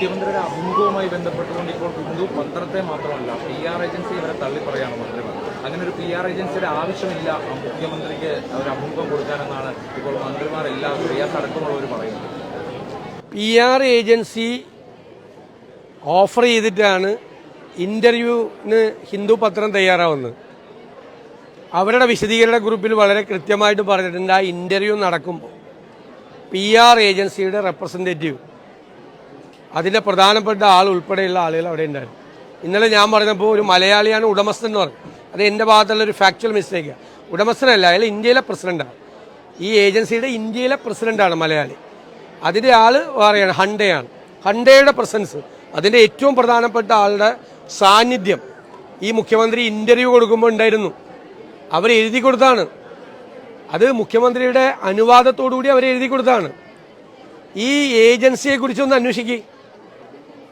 മുഖ്യമന്ത്രിയുടെ അഭിമുഖവുമായി ബന്ധപ്പെട്ടുകൊണ്ട് ഇപ്പോൾ ഹിന്ദു പത്രത്തെ മാത്രമല്ല പി ആർ ഏജൻസി ഇവരെ തള്ളിപ്പറയാണ് മന്ത്രി അങ്ങനെ ഒരു പി ആർ ഏജൻസിയുടെ ആവശ്യമില്ല മുഖ്യമന്ത്രിക്ക് ഒരു അഭിമുഖം കൊടുക്കാനെന്നാണ് ഇപ്പോൾ മന്ത്രിമാർ എല്ലാ റിയാസ് അടക്കമുള്ളവർ പറയുന്നത്. പി ആർ ഏജൻസി ഓഫർ ചെയ്തിട്ടാണ് ഇന്റർവ്യൂവിന് ഹിന്ദു പത്രം തയ്യാറാവുന്നത്. അവരുടെ വിശദീകരണ ഗ്രൂപ്പിൽ വളരെ കൃത്യമായിട്ട് പറഞ്ഞിട്ടുണ്ട് ആ ഇന്റർവ്യൂ നടക്കുമ്പോൾ പി ആർ ഏജൻസിയുടെ റെപ്രസെന്റേറ്റീവ് അതിന്റെ പ്രധാനപ്പെട്ട ആൾ ഉൾപ്പെടെയുള്ള ആളുകൾ അവിടെ ഉണ്ടായിരുന്നു. ഇന്നലെ ഞാൻ പറഞ്ഞപ്പോൾ ഒരു മലയാളിയാണ് ഉടമസ്ഥൻ എന്ന് പറഞ്ഞു. അത് എന്റെ ഭാഗത്തുള്ള ഒരു ഫാക്ച്വൽ മിസ്റ്റേക്കാണ് ഉടമസ്ഥനല്ല അയാൾ ഇന്ത്യയിലെ പ്രസിഡന്റാണ് ഈ ഏജൻസിയുടെ ഇന്ത്യയിലെ പ്രസിഡന്റാണ് മലയാളി. അതിന്റെ ആൾ പറയുകയാണ് ഹണ്ടയാണ് ഹണ്ടയുടെ പ്രസൻസ് അതിന്റെ ഏറ്റവും പ്രധാനപ്പെട്ട ആളുടെ സാന്നിധ്യം ഈ മുഖ്യമന്ത്രി ഇന്റർവ്യൂ കൊടുക്കുമ്പോൾ ഉണ്ടായിരുന്നു. അവർ എഴുതി കൊടുത്താണ്. അത് മുഖ്യമന്ത്രിയുടെ അനുവാദത്തോടുകൂടി അവർ എഴുതി കൊടുത്താണ്. ഈ ഏജൻസിയെക്കുറിച്ചൊന്ന് അന്വേഷിക്കുക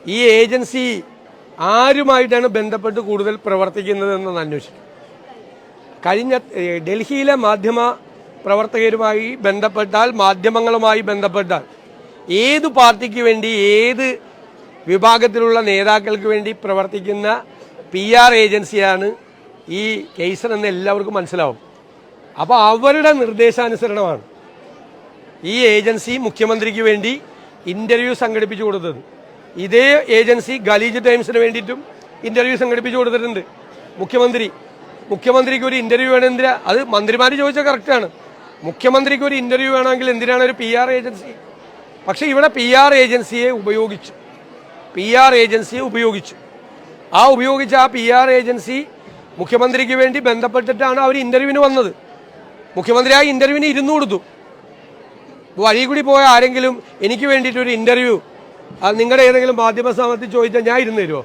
ഈ ഏജൻസി ആരുമായിട്ടാണ് ബന്ധപ്പെട്ട് കൂടുതൽ പ്രവർത്തിക്കുന്നത് എന്നൊന്ന് അന്വേഷിക്കും. കഴിഞ്ഞ ഡൽഹിയിലെ മാധ്യമ പ്രവർത്തകരുമായി ബന്ധപ്പെട്ടാൽ മാധ്യമങ്ങളുമായി ബന്ധപ്പെട്ടാൽ ഏത് പാർട്ടിക്ക് വേണ്ടി ഏത് വിഭാഗത്തിലുള്ള നേതാക്കൾക്ക് വേണ്ടി പ്രവർത്തിക്കുന്ന പി ആർ ഏജൻസിയാണ് ഈ കേസർ എന്ന് എല്ലാവർക്കും മനസ്സിലാവും. അപ്പോൾ അവരുടെ നിർദ്ദേശാനുസരണമാണ് ഈ ഏജൻസി മുഖ്യമന്ത്രിക്ക് വേണ്ടി ഇന്റർവ്യൂ സംഘടിപ്പിച്ചു കൊടുത്തത്. ഇതേ ഏജൻസി ഗലീജ് ടൈംസിന് വേണ്ടിയിട്ടും ഇന്റർവ്യൂ സംഘടിപ്പിച്ചു കൊടുത്തിട്ടുണ്ട്. മുഖ്യമന്ത്രി. മുഖ്യമന്ത്രിക്ക് ഒരു ഇന്റർവ്യൂ വേണമെന്തിനാ അത് മന്ത്രിമാർ ചോദിച്ചാൽ കറക്റ്റാണ് മുഖ്യമന്ത്രിക്ക് ഒരു ഇന്റർവ്യൂ വേണമെങ്കിൽ എന്തിനാണ് ഒരു പി ആർ ഏജൻസി? പക്ഷെ ഇവിടെ പി ആർ ഏജൻസിയെ ഉപയോഗിച്ചു. പി ആർ ഏജൻസിയെ ഉപയോഗിച്ചു. ആ ഉപയോഗിച്ച ആ പി ആർ ഏജൻസി മുഖ്യമന്ത്രിക്ക് വേണ്ടി ബന്ധപ്പെട്ടിട്ടാണ് അവർ ഇന്റർവ്യൂവിന് വന്നത്. മുഖ്യമന്ത്രി ആ ഇന്റർവ്യൂവിന് ഇരുന്നു കൊടുത്തു. വഴി കൂടി പോയ ആരെങ്കിലും എനിക്ക് വേണ്ടിയിട്ട് ഒരു ഇന്റർവ്യൂ നിങ്ങളുടെ ഏതെങ്കിലും മാധ്യമ സ്ഥാപനത്തിൽ ചോദിച്ചാൽ ഞാൻ ഇരുന്ന് തരുമോ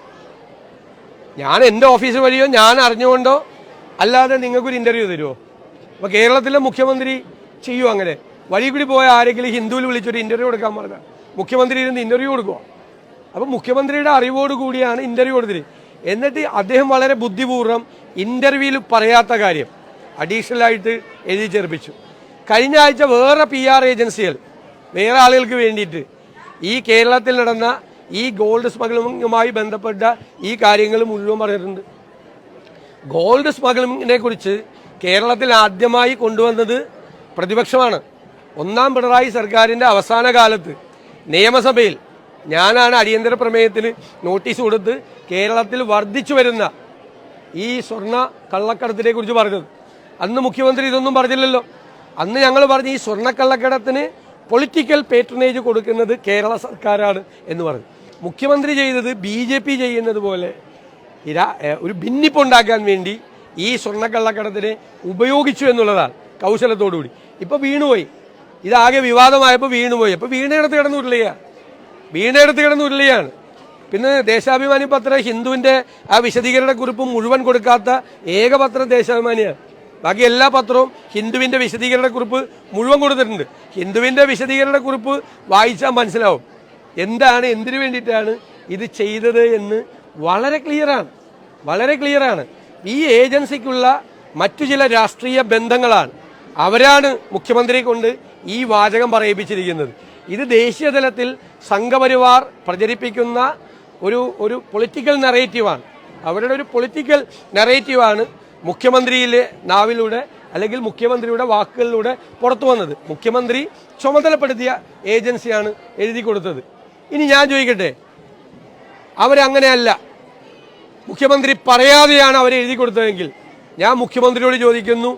ഞാൻ എന്റെ ഓഫീസ് വഴിയോ ഞാൻ അറിഞ്ഞുകൊണ്ടോ അല്ലാതെ നിങ്ങൾക്കൊരു ഇന്റർവ്യൂ തരുമോ അപ്പോൾ കേരളത്തിലെ മുഖ്യമന്ത്രി ചെയ്യൂ അങ്ങനെ. വഴി കൂടി പോയ ആരെങ്കിലും ഹിന്ദുവിൽ വിളിച്ചൊരു ഇന്റർവ്യൂ കൊടുക്കാൻ പറഞ്ഞാൽ മുഖ്യമന്ത്രി ഇരുന്ന് ഇന്റർവ്യൂ കൊടുക്കുക അപ്പോൾ മുഖ്യമന്ത്രിയുടെ അറിവോട് കൂടിയാണ് ഇന്റർവ്യൂ കൊടുത്തത് എന്നിട്ട് അദ്ദേഹം വളരെ ബുദ്ധിപൂർവം ഇന്റർവ്യൂവിൽ പറയാത്ത കാര്യം അഡീഷണലായിട്ട് എഴുതി ചേർപ്പിച്ചു. കഴിഞ്ഞ ആഴ്ച വേറെ പി ആർ ഏജൻസികൾ വേറെ ആളുകൾക്ക് വേണ്ടിയിട്ട് ഈ കേരളത്തിൽ നടന്ന ഈ ഗോൾഡ് സ്മഗ്ലിങ്ങുമായി ബന്ധപ്പെട്ട ഈ കാര്യങ്ങൾ മുഴുവൻ പറഞ്ഞിട്ടുണ്ട്. ഗോൾഡ് സ്മഗ്ലിങ്ങിനെ കുറിച്ച് കേരളത്തിൽ ആദ്യമായി കൊണ്ടുവന്നത് പ്രതിപക്ഷമാണ്. ഒന്നാം പിണറായി സർക്കാരിന്റെ അവസാന കാലത്ത് നിയമസഭയിൽ ഞാനാണ് അടിയന്തര പ്രമേയത്തിന് നോട്ടീസ് കൊടുത്ത് കേരളത്തിൽ വർദ്ധിച്ചു വരുന്ന ഈ സ്വർണ കള്ളക്കടത്തിനെ കുറിച്ച് പറഞ്ഞത്. അന്ന് മുഖ്യമന്ത്രി ഇതൊന്നും പറഞ്ഞില്ലല്ലോ. അന്ന് ഞങ്ങൾ പറഞ്ഞു ഈ സ്വർണക്കള്ളക്കടത്തിന് പൊളിറ്റിക്കൽ പേട്രണേജ് കൊടുക്കുന്നത് കേരള സർക്കാരാണ് എന്ന് പറഞ്ഞു. മുഖ്യമന്ത്രി ചെയ്തത് ബി ജെ പി ചെയ്യുന്നത് പോലെ ഇര- ഒരു ഭിന്നിപ്പുണ്ടാക്കാൻ വേണ്ടി ഈ സ്വർണക്കള്ളക്കടത്തിനെ ഉപയോഗിച്ചു എന്നുള്ളതാണ് കൗശലത്തോടുകൂടി. ഇപ്പോൾ വീണുപോയി. ഇതാകെ വിവാദമായപ്പോൾ വീണുപോയി. അപ്പോൾ വീണയിടത്ത് കിടന്ന് ഉരുളുകയാണ് വീണയിടത്ത് കിടന്ന് ഉരുളുകയാണ് പിന്നെ ദേശാഭിമാനി പത്രം ഹിന്ദുവിന്റെ ആ വിശദീകരണ കുറിപ്പ് മുഴുവൻ കൊടുക്കാത്ത ഏക പത്രം ദേശാഭിമാനിയാണ്. ബാക്കി എല്ലാ പത്രവും ഹിന്ദുവിന്റെ വിശദീകരണ കുറിപ്പ് മുഴുവൻ കൊടുത്തിട്ടുണ്ട്. ഹിന്ദുവിന്റെ വിശദീകരണ കുറിപ്പ് വായിച്ചാൽ മനസ്സിലാവും. എന്താണ് എന്തിനു വേണ്ടിയിട്ടാണ് ഇത് ചെയ്തത് എന്ന് വളരെ ക്ലിയറാണ് വളരെ ക്ലിയറാണ് ഈ ഏജൻസിക്കുള്ള മറ്റു ചില രാഷ്ട്രീയ ബന്ധങ്ങളാണ് അവരാണ് മുഖ്യമന്ത്രിയെ കൊണ്ട് ഈ വാചകം പറയിപ്പിച്ചിരിക്കുന്നത്. ഇത് ദേശീയ തലത്തിൽ സംഘപരിവാർ പ്രചരിപ്പിക്കുന്ന ഒരു ഒരു പൊളിറ്റിക്കൽ നറേറ്റീവാണ് അവരുടെ ഒരു പൊളിറ്റിക്കൽ നെറേറ്റീവാണ് മുഖ്യമന്ത്രിയിലെ നാവിലൂടെ അല്ലെങ്കിൽ മുഖ്യമന്ത്രിയുടെ വാക്കുകളിലൂടെ പുറത്തു വന്നത്. മുഖ്യമന്ത്രി ചുമതലപ്പെടുത്തിയ ഏജൻസിയാണ് എഴുതി കൊടുത്തത്. ഇനി ഞാൻ ചോദിക്കട്ടെ? അവരങ്ങനെയല്ല. മുഖ്യമന്ത്രി പറയാതെയാണ് അവർ എഴുതി കൊടുത്തതെങ്കിൽ. ഞാൻ മുഖ്യമന്ത്രിയോട് ചോദിക്കുന്നു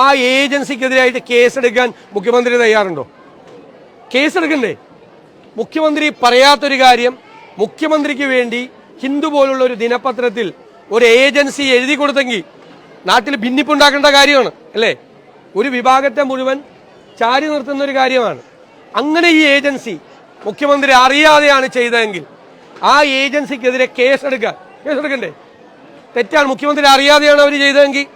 ആ ഏജൻസിക്കെതിരായിട്ട് കേസെടുക്കാൻ മുഖ്യമന്ത്രി തയ്യാറുണ്ടോ? കേസെടുക്കണ്ടേ? മുഖ്യമന്ത്രി പറയാത്തൊരു കാര്യം മുഖ്യമന്ത്രിക്ക് വേണ്ടി ഹിന്ദു പോലുള്ള ഒരു ദിനപത്രത്തിൽ ഒരു ഏജൻസി എഴുതി കൊടുത്തെങ്കിൽ നാട്ടിൽ ഭിന്നിപ്പുണ്ടാക്കേണ്ട കാര്യമാണ് അല്ലേ? ഒരു വിഭാഗത്തെ മുഴുവൻ ചാരി നിർത്തുന്ന ഒരു കാര്യമാണ്. അങ്ങനെ ഈ ഏജൻസി മുഖ്യമന്ത്രി അറിയാതെയാണ് ചെയ്തതെങ്കിൽ ആ ഏജൻസിക്കെതിരെ കേസെടുക്കാൻ കേസെടുക്കണ്ടേ? തെറ്റാണ്. മുഖ്യമന്ത്രി അറിയാതെയാണ് അവർ ചെയ്തതെങ്കിൽ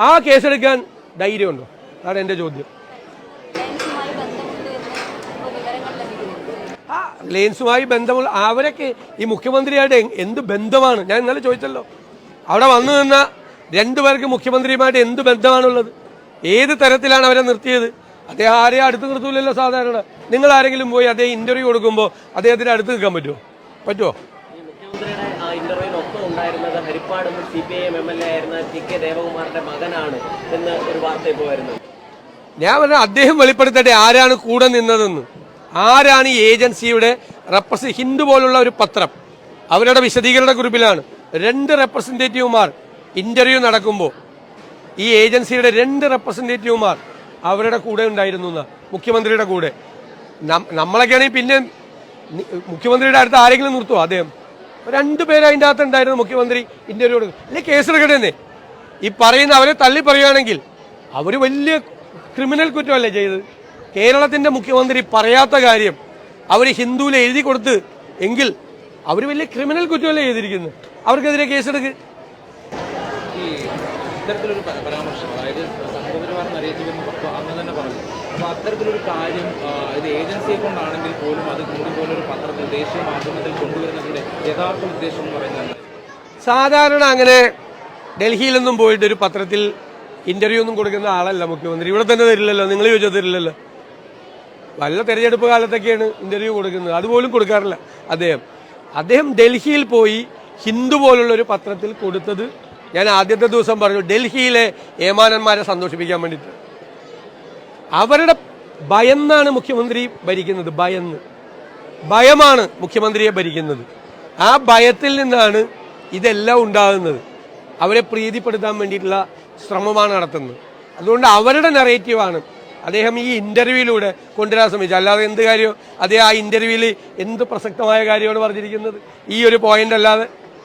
ആ കേസെടുക്കാൻ ധൈര്യമുണ്ടോ? അതാണ് എന്റെ ചോദ്യം. ലയൻസുമായി ആ റിലയൻസുമായി ബന്ധമുള്ള അവരൊക്കെ ഈ മുഖ്യമന്ത്രിയായിട്ട് എന്ത് ബന്ധമാണ്? ഞാൻ ഇന്നലെ ചോദിച്ചല്ലോ. അവിടെ വന്നു നിന്ന രണ്ടുപേർക്ക് മുഖ്യമന്ത്രിയുമായിട്ട് എന്ത് ബന്ധമാണുള്ളത്? ഏത് തരത്തിലാണ് അവരെ നിർത്തിയത്? അദ്ദേഹം ആരെയും അടുത്ത് നിർത്തൂലല്ലോ സാധാരണ. നിങ്ങൾ ആരെങ്കിലും പോയി അദ്ദേഹം ഇന്റർവ്യൂ കൊടുക്കുമ്പോൾ അദ്ദേഹത്തിന് അടുത്ത് നിൽക്കാൻ പറ്റുമോ പറ്റുമോ ഇന്റർവ്യൂവിനൊപ്പം ഉണ്ടായിരുന്നത് ഹരിപ്പാട് മുൻ C P I M M L A ആയിരുന്ന ടി കെ ദേവകുമാറിന്റെ മകനാണ് എന്ന് ഒരു വാർത്ത ഇപ്പോൾ വരുന്നത് ഞാൻ പറഞ്ഞ അദ്ദേഹം വെളിപ്പെടുത്തട്ടെ ആരാണ് കൂടെ നിന്നതെന്ന്. ആരാണ് ഈ ഏജൻസിയുടെ റെപ്രസെ ഹിന്ദു പോലുള്ള ഒരു പത്രം? അവരുടെ വിശദീകരണ ഗ്രൂപ്പിലാണ്. രണ്ട് റെപ്രസെന്റേറ്റീവുമാർ ഇന്റർവ്യൂ നടക്കുമ്പോൾ ഈ ഏജൻസിയുടെ രണ്ട് റെപ്രസെന്റേറ്റീവുമാർ അവരുടെ കൂടെ ഉണ്ടായിരുന്നു എന്ന് മുഖ്യമന്ത്രിയുടെ കൂടെ. നമ്മളൊക്കെയാണെങ്കിൽ പിന്നെ മുഖ്യമന്ത്രിയുടെ അടുത്ത് ആരെങ്കിലും നിർത്തുമോ അദ്ദേഹം. രണ്ടു പേര് അതിന്റെ അകത്ത് ഉണ്ടായിരുന്നു മുഖ്യമന്ത്രി ഇന്റർവ്യൂ കൊടുക്കും അല്ലെ കേസെടുക്കട്ടെ ഈ പറയുന്ന അവരെ തള്ളി പറയുകയാണെങ്കിൽ അവർ വലിയ ക്രിമിനൽ കുറ്റമല്ലേ ചെയ്തത്? കേരളത്തിന്റെ മുഖ്യമന്ത്രി പറയാത്ത കാര്യം അവർ ഹിന്ദുവിൽ എഴുതി കൊടുത്ത് എങ്കിൽ അവർ വലിയ ക്രിമിനൽ കുറ്റമല്ലേ ചെയ്തിരിക്കുന്നത്? അവർക്കെതിരെ കേസെടുക്കുക ഇത്തരത്തിലൊരു പ- പരാമർശം അതായത് സംഘപരിവാർ നരേറ്റീവ് എന്ന് അന്ന് തന്നെ പറഞ്ഞു. അപ്പോൾ അത്തരത്തിലൊരു കാര്യം ഇത് ഏജൻസിയെ കൊണ്ടാണെങ്കിൽ പോലും അത് കൂടി പോലൊരു പത്രത്തിൽ ദേശീയ മാധ്യമത്തിൽ കൊണ്ടുവരുന്നതിന്റെ യഥാർത്ഥ ഉദ്ദേശം എന്ന് പറയുന്നത് സാധാരണ അങ്ങനെ ഡൽഹിയിലൊന്നും പോയിട്ട് ഒരു പത്രത്തിൽ ഇന്റർവ്യൂ ഒന്നും കൊടുക്കുന്ന ആളല്ല മുഖ്യമന്ത്രി. ഇവിടെ തന്നെ തരില്ലല്ലോ നിങ്ങൾ ചോദിച്ചാൽ തരില്ലല്ലോ. വല്ല തെരഞ്ഞെടുപ്പ് കാലത്തൊക്കെയാണ് ഇന്റർവ്യൂ കൊടുക്കുന്നത്. അതുപോലും കൊടുക്കാറില്ല അദ്ദേഹം. അദ്ദേഹം ഡൽഹിയിൽ പോയി ഹിന്ദു പോലുള്ള ഒരു പത്രത്തിൽ കൊടുത്തത് ഞാൻ ആദ്യത്തെ ദിവസം പറഞ്ഞു ഡൽഹിയിലെ ഏമാനന്മാരെ സന്തോഷിപ്പിക്കാൻ വേണ്ടിയിട്ട്. അവരുടെ ഭയന്നാണ് മുഖ്യമന്ത്രി ഭരിക്കുന്നത് ഭയന്ന്. ഭയമാണ് മുഖ്യമന്ത്രിയെ ഭരിക്കുന്നത്. ആ ഭയത്തിൽ നിന്നാണ് ഇതെല്ലാം ഉണ്ടാകുന്നത്. അവരെ പ്രീതിപ്പെടുത്താൻ വേണ്ടിയിട്ടുള്ള ശ്രമമാണ് നടത്തുന്നത്. അതുകൊണ്ട് അവരുടെ നെറേറ്റീവാണ് അദ്ദേഹം ഈ ഇന്റർവ്യൂവിലൂടെ കൊണ്ടുവരാൻ ശ്രമിച്ചത് അല്ലാതെ എന്ത് കാര്യമോ അദ്ദേഹം ആ ഇന്റർവ്യൂവിൽ എന്ത് പ്രസക്തമായ കാര്യമാണ് പറഞ്ഞിരിക്കുന്നത്? ഈ ഒരു പോയിന്റ് അല്ലാതെ